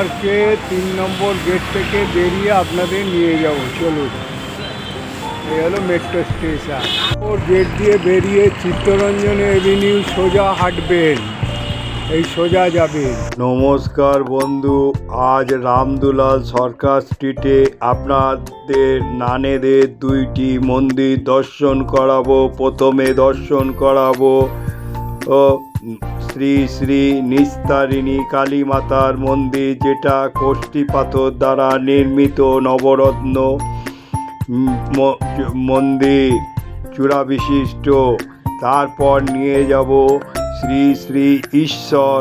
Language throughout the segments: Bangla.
পার্কে তিন নম্বর গেট থেকে বেরিয়ে আপনাদের নিয়ে যাব। চলুন। এই হলো মেট্রো স্টেশন ওর গেট দিয়ে বেরিয়ে চিত্তরঞ্জন এভিনিউ সোজা হাঁটবেন। এই সোজা যাবেন। নমস্কার বন্ধু, আজ রামদুলাল সরকার স্ট্রিটে আপনাদের নানেদের দুইটি মন্দির দর্শন করাবো, প্রথমে দর্শন করাবো। ও শ্রী শ্রী নিস্তারিণী কালী মাতার মন্দির, যেটা কোষ্ঠী পাথর দ্বারা নির্মিত নবরত্ন মন্দির চূড়া বিশিষ্ট। তারপর নিয়ে যাব শ্রী শ্রী ঈশ্বর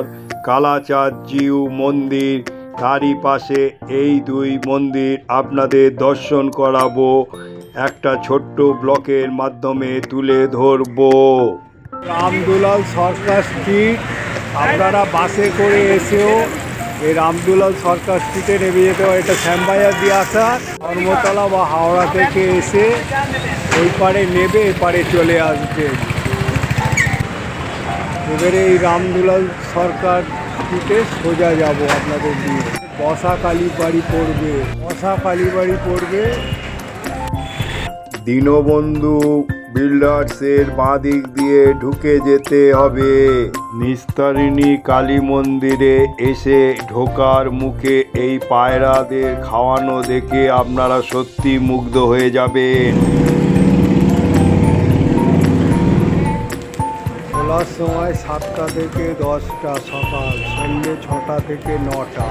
কালাচার্যিউ মন্দির। তারই পাশে এই দুই মন্দির আপনাদের দর্শন করাবো। একটা ছোট্ট ব্লকের মাধ্যমে তুলে ধরবো। রামদুলাল সরকার স্ট্রিট আপনারা বাসে করে এসেও এই রামদুলাল সরকার স্ট্রিটে নেমে যেতে হয় এটা শ্যামবাজার দিয়ে আসা, ধর্মতলা বা হাওড়া থেকে এসে ওই পারে নেবে এপারে চলে আসবে। এবারে এই রামদুলাল সরকার স্ট্রিটে সোজা যাব আপনাদের দিয়ে বসা কালীবাড়ি পড়বে, বসা কালীবাড়ি পড়বে। দীনবন্ধু বিল্ডার্সের বাঁ দিক দিয়ে ঢুকে যেতে হবে। নিস্তারিণী কালী মন্দিরে এসে ঢোকার মুখে এই পায়রাদের খাওয়ানো দেখে আপনারা সত্যি মুগ্ধ হয়ে যাবেন। খোলার সময় সাতটা থেকে দশটা সকাল সন্ধ্যে ছটা থেকে নটা।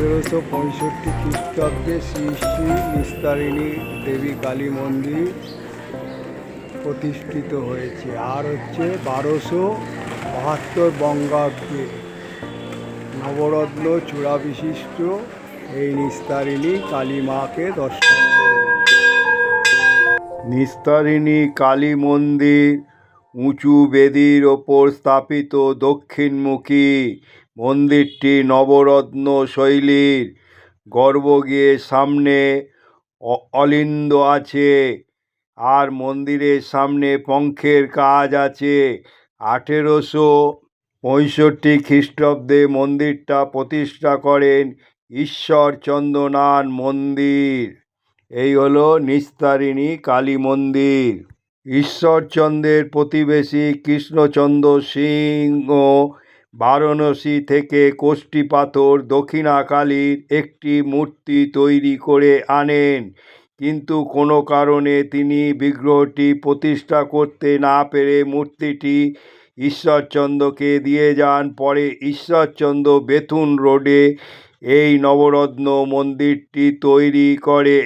আঠেরোশো পঁয়ষট্টি খ্রিস্টাব্দে শ্রী শ্রী নিস্তারিণী দেবী কালী মন্দির প্রতিষ্ঠিত হয়েছে আর হচ্ছে বারোশো বাহাত্তর বঙ্গাব্দে নবরত্ন চূড়া বিশিষ্ট এই নিস্তারিণী কালী মাকে দর্শন। নিস্তারিণী কালী মন্দির উঁচু বেদির ওপর স্থাপিত দক্ষিণমুখী মন্দিরটি নবরত্ন শৈলীর। গর্ভগৃহের সামনে অলিন্দ আছে। আর মন্দিরের সামনে পঙ্খের কাজ আছে। আঠেরোশো পঁয়ষট্টি খ্রিস্টাব্দে মন্দিরটা প্রতিষ্ঠা করেন ঈশ্বর ঈশ্বরচন্দ্রনাথ মন্দির। এই হলো নিস্তারিণী কালী মন্দির। ঈশ্বরচন্দ্রের প্রতিবেশী কৃষ্ণচন্দ্র সিংহ বারাণসী থেকে কোষ্ঠী পাথর দক্ষিণাকালীর একটি মূর্তি তৈরি করে আনেন। কিন্তু কোনো কারণে তিনি বিগ্রহটি প্রতিষ্ঠা করতে না পেরে মূর্তিটি ঈশ্বরচন্দ্রকে দিয়ে যান। পরে ঈশ্বরচন্দ্র বেথুন রোডে এই নবরত্ন মন্দিরটি তৈরি করে।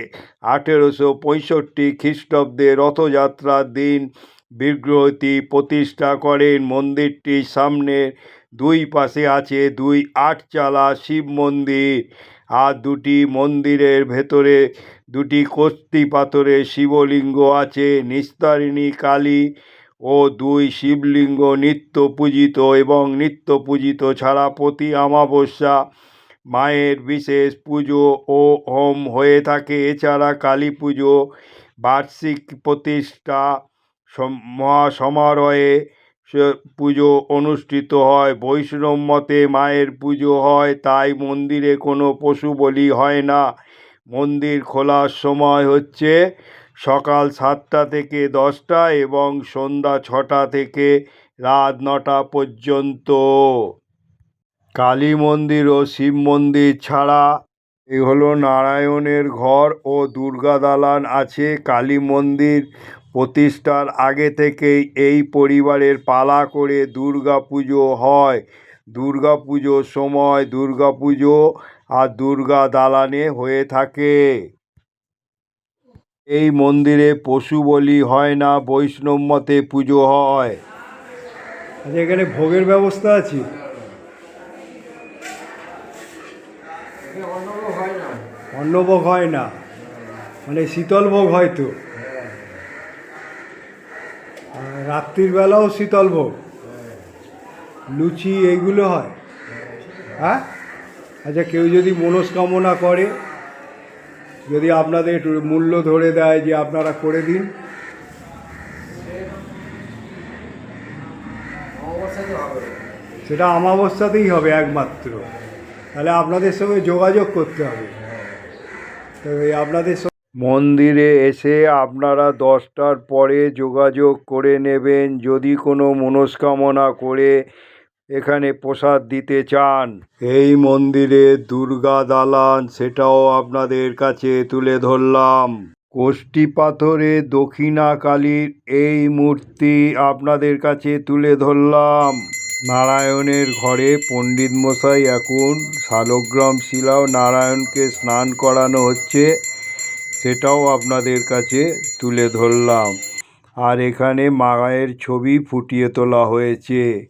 আঠেরোশো পঁয়ষট্টি খ্রিস্টাব্দে রথযাত্রার দিন বিগ্রহটি প্রতিষ্ঠা করেন। মন্দিরটির সামনে দুই পাশে আছে দুই আটচালা শিব মন্দির আর দুটি মন্দিরের ভেতরে দুটি কস্তি পাথরে শিবলিঙ্গ আছে, নিস্তারিণী কালী ও দুই শিবলিঙ্গ নিত্য পূজিত এবং নিত্য পূজিত ছাড়া প্রতি অমাবস্যা মায়ের বিশেষ পুজো ও হোম হয়ে থাকে। এছাড়া কালী পুজো, বার্ষিক প্রতিষ্ঠা সম- মহা সমারোহে সে- পুজো অনুষ্ঠিত হয়, বৈষ্ণব মতে মায়ের পুজো হয়, তাই মন্দিরে কোনো পশু বলি হয় না। মন্দির খোলার সময় হচ্ছে সকাল সাতটা থেকে দশটা এবং সন্ধ্যা ছটা থেকে রাত নটা পর্যন্ত। কালী মন্দির ও শিব মন্দির ছাড়া এই হলো নারায়ণের ঘর ও দুর্গা দালান আছে। কালী মন্দির প্রতিষ্ঠার আগে থেকেই এই পরিবারের পালা করে দুর্গা পুজো হয়। দুর্গা পুজোর সময় দুর্গা পুজো আর দুর্গা দালানে হয়ে থাকে। এই মন্দিরে পশু বলি হয় না বৈষ্ণব মতে পুজো হয়। আচ্ছা এখানে ভোগের ব্যবস্থা আছে? অন্নভোগ হয় না। মানে শীতল ভোগ হয়তো আর রাত্রির বেলাও শীতল ভোগ। লুচি এইগুলো হয়। হ্যাঁ? আচ্ছা কেউ যদি মনস্কামনা করে, যদি আপনাদের একটু মূল্য ধরে দেয় যে আপনারা করে দিন। সেটা আমাবস্যাতেই হবে একমাত্র। তাহলে আপনাদের সঙ্গে যোগাযোগ করতে হবে। তো এই আপনাদের মন্দিরে এসে আপনারা দশটার পরে যোগাযোগ করে নেবেন যদি কোনো মনস্কামনা করে এখানে প্রসাদ দিতে চান। এই মন্দিরে দুর্গা দালান সেটাও আপনাদের কাছে তুলে ধরলাম। কোষ্টি পাথরে দক্ষিণা কালীর এই মূর্তি আপনাদের কাছে তুলে ধরলাম। নারায়ণের ঘরে পণ্ডিত মশাই এখন শালগ্রাম শিলাও নারায়ণকে স্নান করানো হচ্ছে। সেটাও আপনাদের কাছে তুলে ধরলাম। আর এখানে মায়ের ছবি ফুটিয়ে তোলা হয়েছে।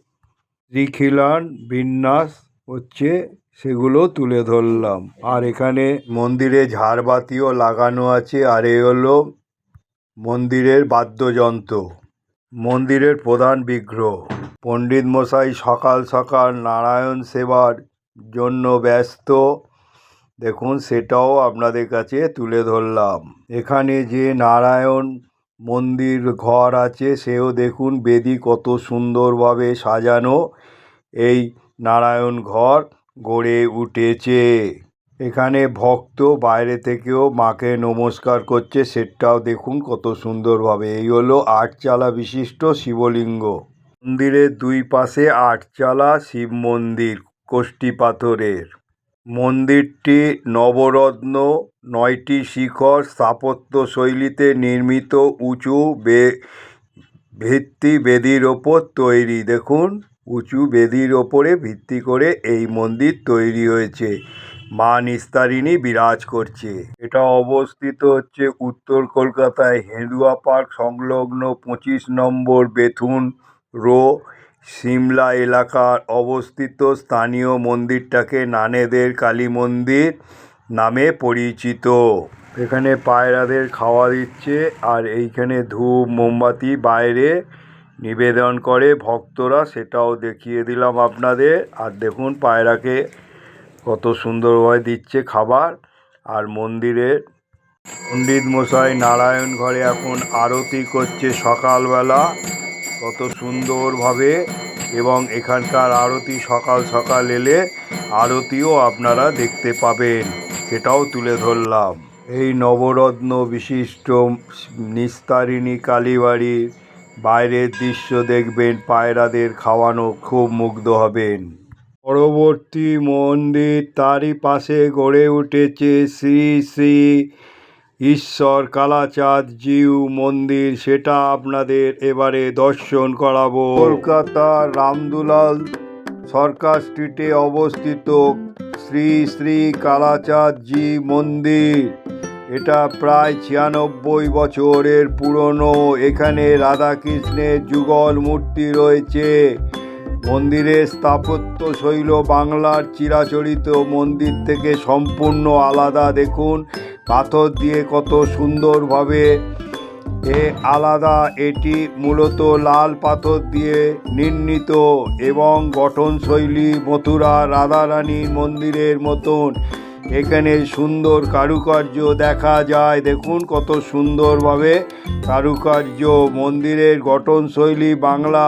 শ্রীখিলান বিন্যাস হচ্ছে, সেগুলো তুলে ধরলাম। আর এখানে মন্দিরে ঝাড়বাতিও লাগানো আছে, আর এ হলো মন্দিরের বাদ্যযন্ত্র। মন্দিরের প্রধান বিগ্রহ। পণ্ডিত মশাই সকাল সকাল নারায়ণ সেবার জন্য ব্যস্ত। দেখুন, সেটাও আপনাদের কাছে তুলে ধরলাম। এখানে যে নারায়ণ মন্দির ঘর আছে, সেও দেখুন বেদি কত সুন্দরভাবে সাজানো। এই নারায়ণ ঘর গড়ে উঠেছে। এখানে ভক্ত বাইরে থেকেও মাকে নমস্কার করছে, সেটাও দেখুন কত সুন্দরভাবে। এই হলো আটচালা বিশিষ্ট শিবলিঙ্গ। মন্দিরের দুই পাশে আটচালা শিব মন্দির কোষ্টি পাথরের। মন্দিরটি নবরত্ন নয়টি শিখর স্থাপত্য শৈলীতে নির্মিত উঁচু বে, ভিত্তি বেদির ওপর তৈরি। দেখুন, উঁচু বেদির ওপরে ভিত্তি করে এই মন্দির তৈরি হয়েছে। মা নিস্তারিণী বিরাজ করছে। এটা অবস্থিত হচ্ছে উত্তর কলকাতায়। হেঁদুয়া পার্ক সংলগ্ন পঁচিশ নম্বর বেথুন রো সিমলা এলাকার অবস্থিত স্থানীয় মন্দিরটাকে নানেদের কালী মন্দির নামে পরিচিত। এখানে পায়রাদের খাওয়া দিচ্ছে আর এইখানে ধূপ, মোমবাতি বাইরে নিবেদন করে ভক্তরা, সেটাও দেখিয়ে দিলাম আপনাদের। আর দেখুন, পায়রাকে কত সুন্দরভাবে দিচ্ছে খাবার আর মন্দিরের। পণ্ডিত মশাই নারায়ণ ঘরে এখন আরতি করছে সকালবেলা। কত সুন্দরভাবে এবং এখানকার আরতি সকাল সকাল এলে আরতিও আপনারা দেখতে পাবেন, সেটাও তুলে ধরলাম। এই নবরত্ন বিশিষ্ট নিস্তারিণী কালীবাড়ির বাইরের দৃশ্য দেখবেন, পায়রাদের খাওয়ানো খুব মুগ্ধ হবেন। পরবর্তী মন্দির তারই পাশে গড়ে উঠেছে শ্রী শ্রী ঈশ্বর, কালাচাঁদ, জিউ, মন্দির, সেটা আপনাদের এবারে দর্শন করাবো। কলকাতার রামদুলাল সরকার স্ট্রিটে অবস্থিত শ্রী শ্রী কালাচাঁদ জি মন্দির। এটা প্রায় ছিয়ানব্বই বছরের পুরনো। এখানে রাধাকৃষ্ণের যুগল মূর্তি রয়েছে। মন্দিরের স্থাপত্য শৈল বাংলার চিরাচরিত মন্দির থেকে সম্পূর্ণ আলাদা। দেখুন পাথর দিয়ে কত সুন্দরভাবে এ আলাদা, এটি মূলত লাল পাথর দিয়ে নির্মিত এবং গঠনশৈলী মথুরা রাধারানীর মন্দিরের মতন। এখানে সুন্দর কারুকার্য দেখা যায়। দেখুন কত সুন্দরভাবে কারুকার্য। মন্দিরের গঠনশৈলী বাংলা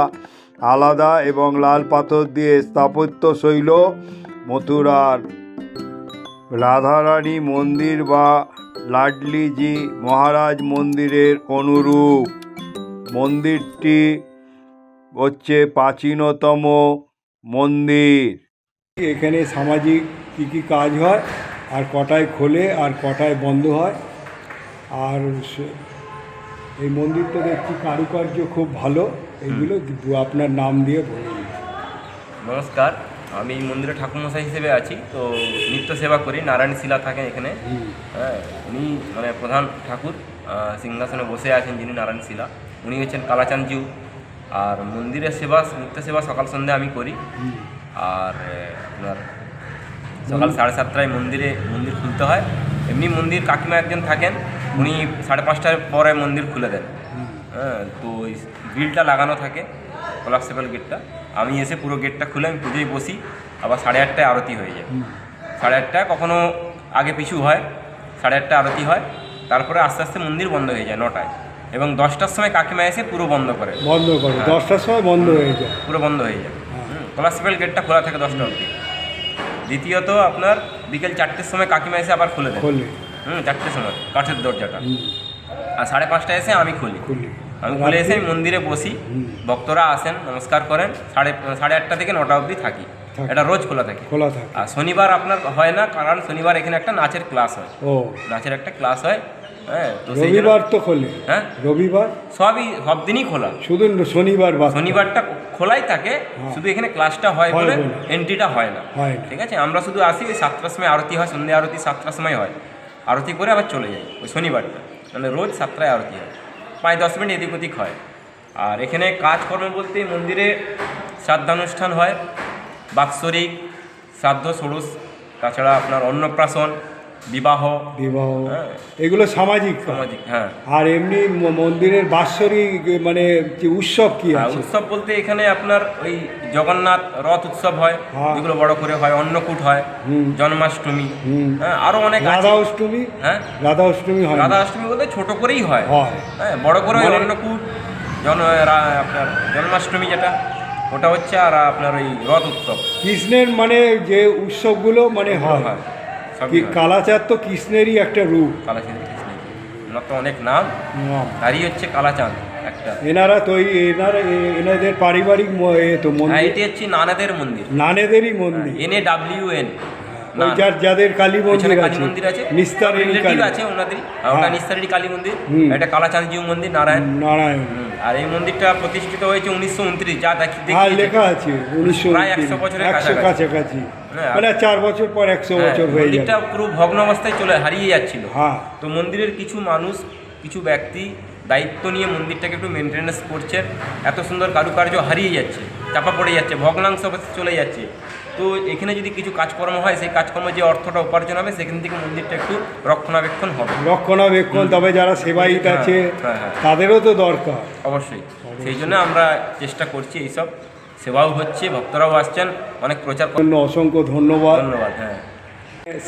আলাদা এবং লাল পাথর দিয়ে স্থাপত্য শৈল মথুরার। রাধারানী মন্দির বা লাডলিজি মহারাজ মন্দিরের অনুরূপ। মন্দিরটি হচ্ছে প্রাচীনতম মন্দির। এখানে সামাজিক কী কী কাজ হয় আর কটায় খোলে আর কটায় বন্ধ হয়। আর সে- এই মন্দিরটা দেখছি কারুকার্য খুব ভালো এইগুলো আপনার নাম দিয়ে বলুন। নমস্কার আমি মন্দিরে ঠাকুরমশাই হিসেবে আছি, তো নিত্য সেবা করি, নারায়ণ শিলা থাকেন এখানে। হ্যাঁ উনি মানে প্রধান ঠাকুর সিংহাসনে বসে আছেন যিনি নারায়ণ শিলা। উনি হচ্ছেন কালাচাঁদজিউ। আর মন্দিরের সেবা, নিত্য সেবা সকাল সন্ধ্যা আমি করি। আর আপনার সকাল সাড়ে সাতটায় মন্দিরে, মন্দির খুলতে হয়। এমনি মন্দির কাকিমা একজন থাকেন, উনি সাড়ে পাঁচটার পরে মন্দির খুলে দেন। হ্যাঁ তো গ্রিলটা লাগানো থাকে। কোলাপসেবল গেটটা আমি এসে পুরো গেটটা খুলে আমি পুজোয় বসি আবার সাড়ে আটটায় আরতি হয়ে যায়। সাড়ে আটটায় কখনো আগে পিছু হয় সাড়ে আটটা আরতি হয় তারপরে আস্তে আস্তে মন্দির বন্ধ হয়ে যায় নটায়। এবং দশটার সময় কাকিমা এসে পুরো বন্ধ করে। বন্ধ করে হ্যাঁ। দশটার সময় বন্ধ হয়ে যায়। পুরো বন্ধ হয়ে যায়। হুম। গেটটা খোলা থাকে দশটা অবধি। দ্বিতীয়ত আপনার বিকেল চারটের সময় কাকিমা এসে আবার খুলে দেয়। হুম চারটের সময় কাঠের দরজাটা। আর সাড়ে পাঁচটায় এসে আমি খুলি। খুলে। আমি খুলে এসে মন্দিরে বসি ভক্তরা আসেন নমস্কার করেন সাড়ে সাড়ে আটটা থেকে নটা অবধি থাকি। এটা রোজ খোলা থাকে। খোলা থাকে। আর শনিবার আপনার হয় না কারণ শনিবার এখানে একটা নাচের ক্লাস হয়। ও। নাচের একটা ক্লাস হয় হ্যাঁ তো সেই জন্য- রবিবার তো খোলে। হ্যাঁ? রবিবার? সবই সব দিনই খোলা। শুধু শনিবার বাদ শনিবারটা খোলাই থাকে শুধু এখানে ক্লাসটা হয় হয় বলে বলে। এন্ট্রিটা হয় না। হয় না। ঠিক আছে? আমরা শুধু আসি ওই সাতটার সময় আরতি হয় সন্ধ্যে আরতি সাতটার সময় হয়। আরতি করে আবার চলে যাই ওই শনিবারটা। মানে রোজ সাতটায় আরতি হয়। পাঁচ দশ মিনিট এদিক ওদিক হয়। আর এখানে কাজকর্ম বলতে মন্দিরে শ্রাদ্ধানুষ্ঠান হয়, বাৎসরিক শ্রাদ্ধ ষোড়শ, তাছাড়া আপনার অন্নপ্রাশন বিবাহ। বিবাহ। হ্যাঁ। এগুলো সামাজিক। সামাজিক হ্যাঁ। আর এমনি মন্দিরের বাৎসরিক মানে যে উৎসব কি আর আছে? উৎসব বলতে এখানে আপনার ওই জগন্নাথ রথ উৎসব হয় হ্যাঁ। যেগুলো বড় করে হয় অন্নকূট হয় জন্মাষ্টমী। হ্যাঁ আরও অনেক রাধা অষ্টমী হ্যাঁ। রাধা অষ্টমী হয়? রাধা অষ্টমী বলতে ছোট করেই হয়। হয়। হ্যাঁ বড় করে মানে- অন্নকূট জন আপনার জন্মাষ্টমী যেটা ওটা হচ্ছে আর আপনার ওই রথ উৎসব। কৃষ্ণের মানে যে উৎসবগুলো মানে হয়। হয়। কি হয়। কালাচার তো কৃষ্ণেরই একটা রূপ। কালাচাঁদ কৃষ্ণ ওনার তো অনেক নাম। তারই হচ্ছে কালাচাঁদ একটা। এনারা তো এনারা এনাদের পারিবারিক তো হ্যাঁ মন্দির এটি হচ্ছে নানাদের মন্দির। নানেদেরই মন্দির। এন এ ডাব্লিউ এন যার যাদের কালী মন্দির আছে। মন্দির আছে নিস্তারিণী কালী। আছে ওনাদের। আর ওটা হ্যাঁ। নিস্তারিণী কালী মন্দির। এটা কালাচাঁদজিউ মন্দির নারায়ণ। নারায়ণ। আর এই মন্দিরটা প্রতিষ্ঠিত হয়েছে উনিশশো উনত্রিশ যা দেখি লেখা আছে উনিশশো প্রায় 100 বছরের একশো কাছাকাছি। হ্যাঁ, মানে চার বছর পর একশো হ্যাঁ, বছর হয়ে মন্দিরটা পুরো ভগ্ন অবস্থায় চলে হারিয়ে যাচ্ছিল। হ্যাঁ। তো মন্দিরের কিছু মানুষ কিছু ব্যক্তি দায়িত্ব নিয়ে মন্দিরটাকে একটু মেনটেন্যান্স করছে। এত সুন্দর কারুকার্য হারিয়ে যাচ্ছে চাপা পড়ে যাচ্ছে ভগ্নাংশ চলে যাচ্ছে। তো এখানে যদি কিছু কাজকর্ম হয় সেই কাজকর্ম যে অর্থটা উপার্জন হবে সেখান থেকে মন্দিরটা একটু রক্ষণাবেক্ষণ হবে। রক্ষণাবেক্ষণ তবে যারা সেবায়িত হ্যাঁ, আছে। তাদেরও তো দরকার। অবশ্যই। সেই জন্য আমরা চেষ্টা করছি এইসব। সেবাও হচ্ছে ভক্তরাও আসছেন অনেক প্রচার জন্য অসংখ্য ধন্যবাদ। ধন্যবাদ হ্যাঁ।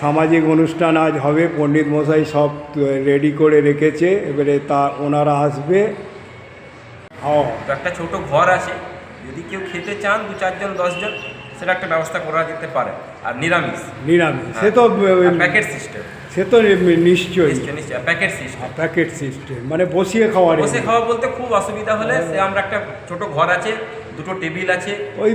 সামাজিক অনুষ্ঠান আজ হবে পণ্ডিত মশাই সব রেডি করে রেখেছে এবারে তা ওনারা আসবে। ও একটা ছোট ঘর আছে যদি কেউ খেতে চান দু চারজন দশজন সেটা একটা ব্যবস্থা করা যেতে পারে আর নিরামিষ। নিরামিষ। সে তো প্যাকেট সিস্টেম সে তো নিশ্চয়ই। নিশ্চয় নিশ্চয় প্যাকেট সিস্টেম প্যাকেট সিস্টেম মানে বসিয়ে খাওয়ার বসে খাওয়া বলতে খুব অসুবিধা হলে সে আমরা একটা ছোট ঘর আছে দুটো টেবিল আছে। ওই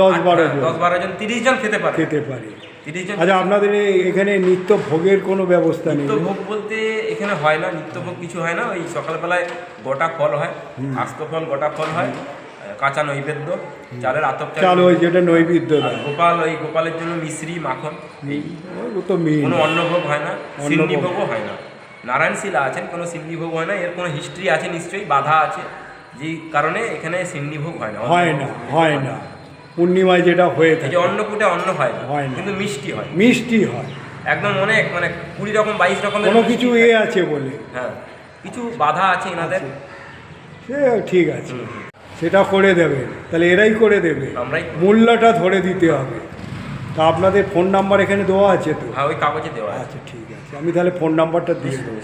দশ বারো জন। দশ বারো জন তিরিশ জন খেতে পারে। খেতে পারে। তিরিশ জন আচ্ছা আপনাদের এখানে নিত্য ভোগের কোনো ব্যবস্থা নেই? নিত্যভোগ বলতে এখানে হয় না নিত্যভোগ কিছু হয় না। ওই সকালবেলায় গোটা ফল হয় আস্ত ফল গোটা ফল হয় কাঁচা নৈবেদ্য চালের আতপ চাল। ওই যেটা নৈবেদ্য গোপাল ওই গোপালের জন্য মিশ্রি মাখন এই তো কোনো অন্নভোগ হয় না অন্নভোগ। সিন্নিভোগও হয় না। নারায়ণ শিলা আছেন কোনো সিন্নিভোগ হয় না এর কোনো হিস্ট্রি আছে নিশ্চয়ই বাধা আছে। যে কারণে এখানে সিন্নিভোগ হয় না হয় না হয়। না। পূর্ণিমায় যেটা হয়ে থাকে। অন্নকূটে অন্ন হয় না হয় না। কিন্তু মিষ্টি হয়। মিষ্টি হয়। একদম অনেক মানে কুড়ি রকম বাইশ রকমের কোনো কিছু। এ আছে বলে। হ্যাঁ কিছু বাধা আছে এনাদের? সে ঠিক আছে। সেটা করে দেবে। তাহলে এরাই করে দেবে। মূল্যটা ধরে দিতে হবে। তা আপনাদের ফোন নাম্বার এখানে দেওয়া আছে তো? হ্যাঁ ওই কাগজে দেওয়া আছে। আচ্ছা ঠিক আছে। আমি তাহলে ফোন নাম্বারটা দিয়ে দেবো।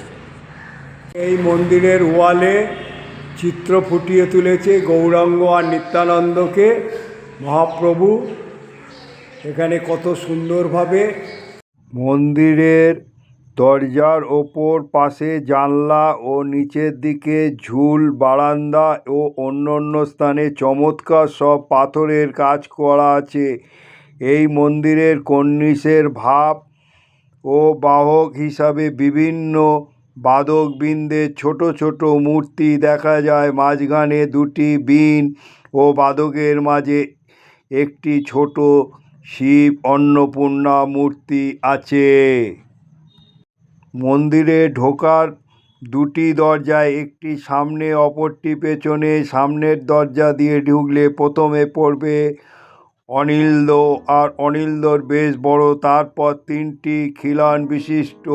এই মন্দিরের ওয়ালে চিত্র ফুটিয়ে তুলেছে গৌরাঙ্গ আর নিত্যানন্দকে। মহাপ্রভু, এখানে কত সুন্দরভাবে মন্দিরের দরজার ওপর পাশে জানলা ও নিচের দিকে ঝুল, বারান্দা ও অন্য অন্য স্থানে চমৎকার সব পাথরের কাজ করা আছে। এই মন্দিরের কর্নিসের ভাব ও বাহক হিসাবে বিভিন্ন বাদক বৃন্দের ছোট ছোট মূর্তি দেখা যায়। মাঝখানে দুটি বীণ ও বাদকের মাঝে একটি ছোট শিব অন্নপূর্ণা মূর্তি আছে। মন্দিরে ঢোকার দুটি দরজায় একটি সামনে, অপরটি পেছনে। সামনের দরজা দিয়ে ঢুকলে প্রথমে পড়বে অনিন্দ আর অনিন্দর বেশ বড়। তারপর তিনটি খিলান বিশিষ্ট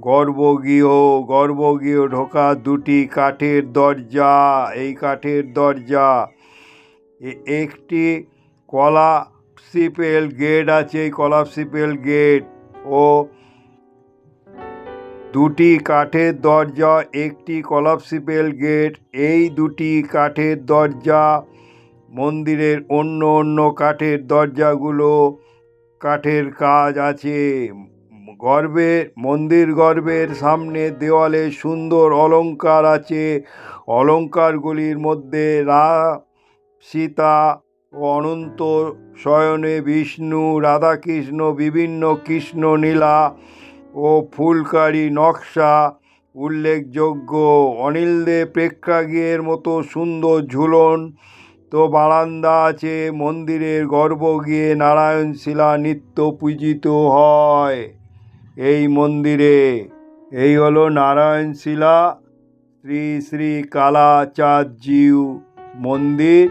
গর্ভগৃহ গর্ভগৃহ ঢোকার দুটি কাঠের দরজা, এই কাঠের দরজা। একটি কলাপসিপেল গেট আছে, এই কলাপসিপেল গেট। ও দুটি কাঠের দরজা, একটি কলাপসিপেল গেট। এই দুটি কাঠের দরজা, মন্দিরের অন্য অন্য কাঠের দরজাগুলো কাঠের কাজ আছে। গর্বে, মন্দির গর্বের সামনে দেওয়ালে সুন্দর অলঙ্কার আছে। অলঙ্কারগুলির মধ্যে রা, সীতা ও অনন্ত শয়নে বিষ্ণু, রাধাকৃষ্ণ, বিভিন্ন কৃষ্ণ নীলা ও ফুলকারি নকশা উল্লেখযোগ্য। অনিল দে প্রেক্ষাগৃহের মতো সুন্দর ঝুলন তো বারান্দা আছে। মন্দিরের গর্ভগৃহে নারায়ণ শিলা নিত্য পূজিত হয়। এই মন্দিরে। এই হলো নারায়ণ শিলা শ্রী শ্রী কালাচাঁদজিউ মন্দির।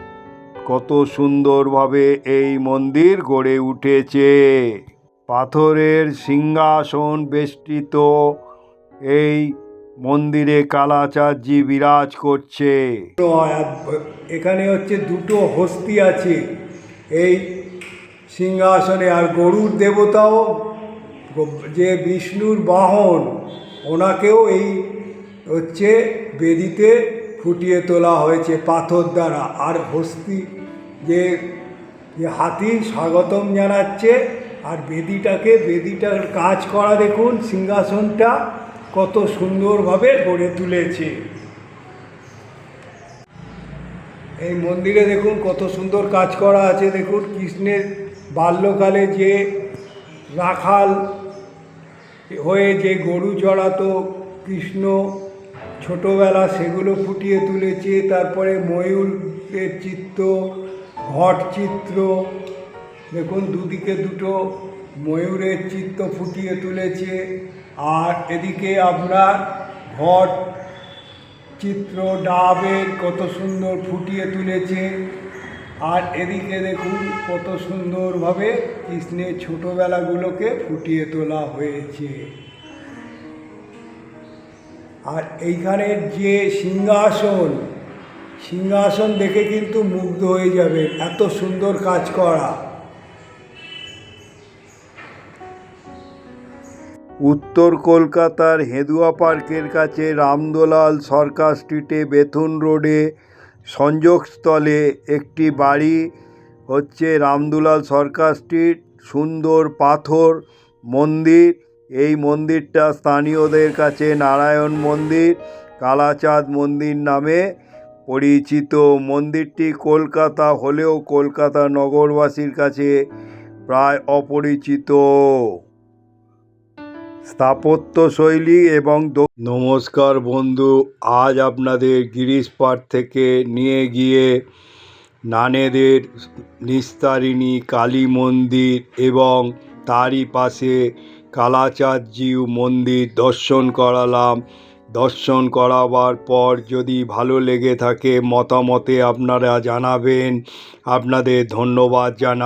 কত সুন্দরভাবে এই মন্দির গড়ে উঠেছে। পাথরের সিংহাসন বেষ্টিত। এই মন্দিরে কালাচাঁদজি বিরাজ করছে। এখানে হচ্ছে দুটো হস্তি আছে। এই সিংহাসনে আর গরুর দেবতাও যে বিষ্ণুর বাহন, ওনাকেও এই হচ্ছে বেদিতে ফুটিয়ে তোলা হয়েছে পাথর দ্বারা। আর হস্তি যে হাতি স্বাগতম জানাচ্ছে, আর বেদিটাকে, বেদিটার কাজ করা দেখুন, সিংহাসনটা কত সুন্দরভাবে গড়ে তুলেছে। এই মন্দিরে দেখুন কত সুন্দর কাজ করা আছে, দেখুন কৃষ্ণের বাল্যকালে যে রাখাল হয়ে যে গরু চড়াতো কৃষ্ণ ছোটোবেলা সেগুলো ফুটিয়ে তুলেছে, তারপরে ময়ূরের চিত্র ঘট চিত্র, দেখুন দুদিকে দুটো ময়ূরের চিত্র ফুটিয়ে তুলেছে, আর এদিকে আপনার ঘট চিত্র, ডাবের কত সুন্দর ফুটিয়ে তুলেছে আর এদিকে দেখুন কত সুন্দরভাবে কৃষ্ণের ছোটোবেলাগুলোকে ফুটিয়ে তোলা হয়েছে। আর এইখানের যে সিংহাসন সিংহাসন দেখে কিন্তু মুগ্ধ হয়ে যাবে, এত সুন্দর কাজ করা। উত্তর কলকাতার হেদুয়া পার্কের কাছে রামদোলাল সরকার স্ট্রিটে বেথুন রোডে সংযোগস্থলে একটি বাড়ি হচ্ছে রামদুলাল সরকার স্ট্রিট, সুন্দর পাথর মন্দির। এই মন্দিরটা স্থানীয়দের কাছে নারায়ণ মন্দির, কালাচাঁদ মন্দির নামে পরিচিত। মন্দিরটি কলকাতা হলেও কলকাতা নগরবাসীর কাছে প্রায় অপরিচিত। স্থাপত্যশৈলী এবং নমস্কার বন্ধু, আজ আপনাদের গিরিশ পাড় থেকে নিয়ে গিয়ে নানেদের নিস্তারিণী কালী মন্দির এবং তারই পাশে কালাচাঁদজিউ মন্দির দর্শন করালাম। দর্শন করাবার পর যদি ভালো লেগে থাকে মতামতে আপনারা জানাবেন। আপনাদের ধন্যবাদ জানা